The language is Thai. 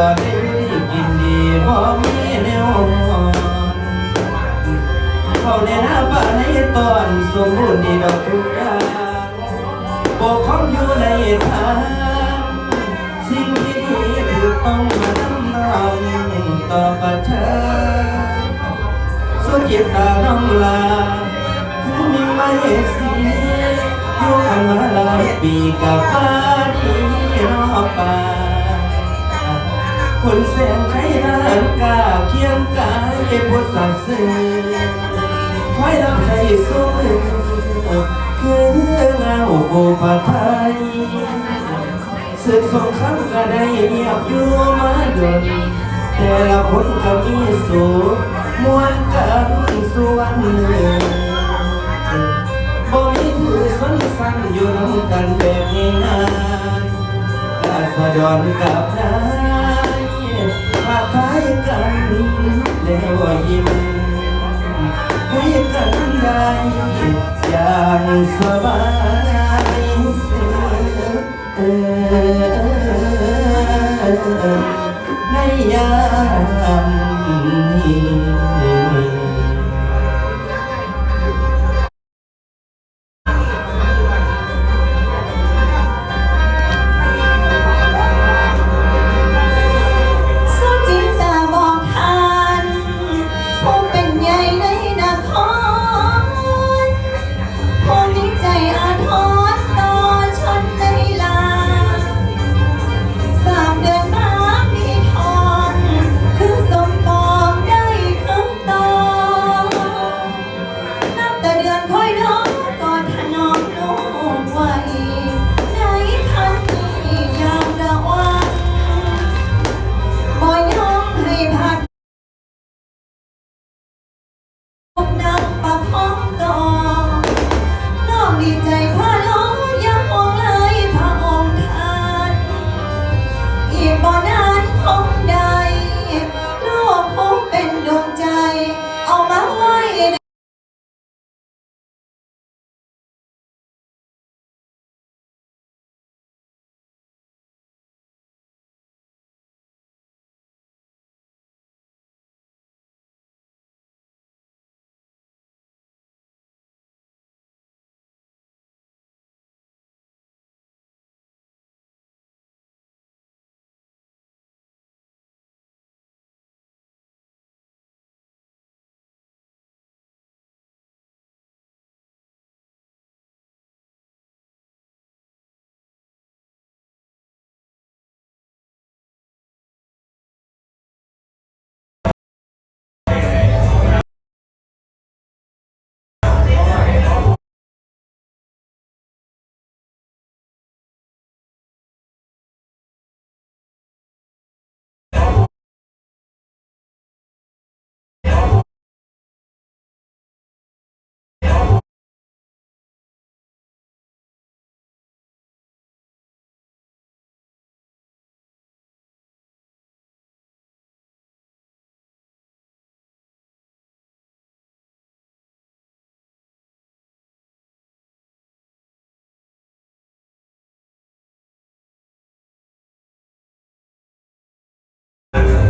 ษฎรได้กินดีบ่มีแนวอ่อนเขาในหน้าป่าในตอนสมบูรณ์ดีดอกทุกอย่างปกครองอยู่ในทางสิ่งที่ดีถูกต้องมานำนำต่อประชาสุจิตตาน้องลาคือมีไม่เสียอยู่กันมาหลายปีกับป้า คนแสนไทยนานกาเคียงกายผู้สัตย์ซื่อคอยรับใจสู้มือคือเงาโอภาไทยศึกสงครามก็ได้เงียบอยู่มาดนแต่ละคนก็มีสู่มวนกันส่วนหนึ่งบ่มีถือสนสันอยู่น้ำกันแบบง่ายๆราษฎรกับนายมาทาย กันแล้วยิ้มให้กันได้อย่างสบาย